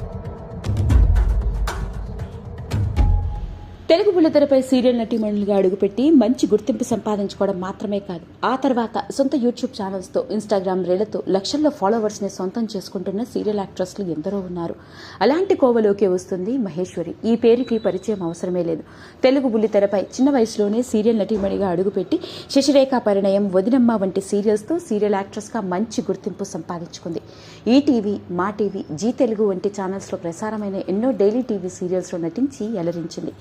Thank you. Telugu బుల్లితెరపై serial నటీమణులుగా అడుగుపెట్టి మంచి గుర్తింపు సంపాదించుకోవడం మాత్రమే కాదు. ఆ తర్వాత సొంత యూట్యూబ్ ఛానల్స్తో ఇన్స్టాగ్రామ్ రీళ్ళతో లక్షల్లో ఫాలోవర్స్ని సొంతం చేసుకుంటున్న సీరియల్ యాక్ట్రెస్లు ఎందరో ఉన్నారు. అలాంటి కోవలోకి వస్తుంది మహేశ్వరి. ఈ పేరుకి పరిచయం అవసరమే లేదు. తెలుగు బుల్లితెరపై చిన్న వయసులోనే సీరియల్ నటీమణిగా అడుగుపెట్టి శశిరేఖ పరిణయం వదినమ్మ వంటి సీరియల్స్తో సీరియల్ యాక్ట్రెస్గా మంచి గుర్తింపు సంపాదించుకుంది. ఈటీవీ మా టీవీ జీ తెలుగు వంటి ఛానల్స్లో ప్రసారమైన ఎన్నో డైలీ టీవీ సీరియల్స్లో నటించి అలరించింది.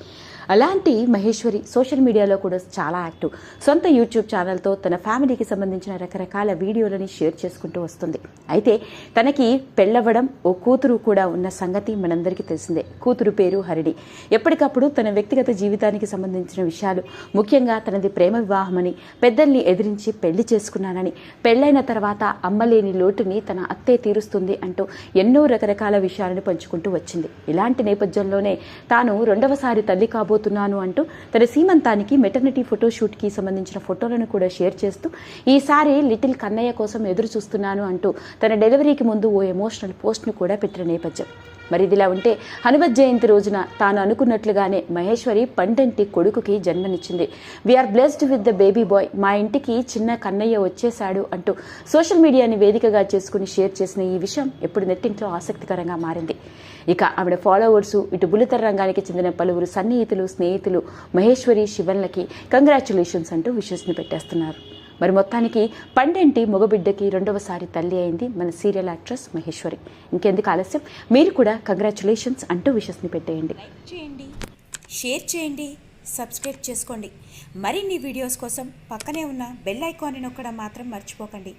అలాంటి మహేశ్వరి సోషల్ మీడియాలో కూడా చాలా యాక్టివ్. సొంత యూట్యూబ్ ఛానల్తో తన ఫ్యామిలీకి సంబంధించిన రకరకాల వీడియోలని షేర్ చేసుకుంటూ వస్తుంది. అయితే తనకి పెళ్ళవ్వడం ఓ కూతురు కూడా ఉన్న సంగతి మనందరికీ తెలిసిందే. కూతురు పేరు హరిణి. ఎప్పటికప్పుడు తన వ్యక్తిగత జీవితానికి సంబంధించిన విషయాలు ముఖ్యంగా తనది ప్రేమ వివాహమని పెద్దల్ని ఎదిరించి పెళ్ళి చేసుకున్నానని పెళ్ళైన తర్వాత అమ్మలేని లోటుని తన అత్తే తీరుస్తుంది అంటూ ఎన్నో రకరకాల విషయాలను పంచుకుంటూ వచ్చింది. ఇలాంటి నేపథ్యంలోనే తాను రెండవసారి తల్లి కాబోతున్నాను అంటూ తన సీమంతానికి మెటర్నిటీ ఫోటోషూట్కి సంబంధించిన ఫోటోలను కూడా షేర్ చేస్తూ ఈసారి లిటిల్ కన్నయ్య కోసం ఎదురు చూస్తున్నాను అంటూ తన డెలివరీకి ముందు ఓ ఎమోషనల్ పోస్ట్ను కూడా పెట్టిన నేపథ్యం. మరి ఇదిలా ఉంటే హనుమత్ జయంతి రోజున తాను అనుకున్నట్లుగానే మహేశ్వరి పండంటి కొడుకుకి జన్మనిచ్చింది. We're blessed with the baby boy మా ఇంటికి చిన్న కన్నయ్య వచ్చేశాడు అంటూ సోషల్ మీడియాని వేదికగా చేసుకుని షేర్ చేసిన ఈ విషయం ఎప్పుడు నెట్టింట్లో ఆసక్తికరంగా మారింది. ఇక ఆవిడ ఫాలోవర్స్ ఇటు బుల్లితెర రంగానికి చెందిన పలువురు సన్నిహితులు స్నేహితులు మహేశ్వరి శివన్లకి కంగ్రాచులేషన్స్ అంటూ విషెస్ని పెట్టేస్తున్నారు. మరి మొత్తానికి పండంటి? మగబిడ్డకి రెండవసారి తల్లి అయింది మన సీరియల్ యాక్ట్రెస్ మహేశ్వరి. ఇంకెందుకు ఆలస్యం? మీరు కూడా కంగ్రాచులేషన్స్ అంటూ విషెస్ని పెట్టేయండి. లైక్ చేయండి షేర్ చేయండి సబ్స్క్రైబ్ చేసుకోండి. మరిన్ని వీడియోస్ కోసం పక్కనే ఉన్న బెల్ ఐకాన్ని నొక్కడం మాత్రం మర్చిపోకండి.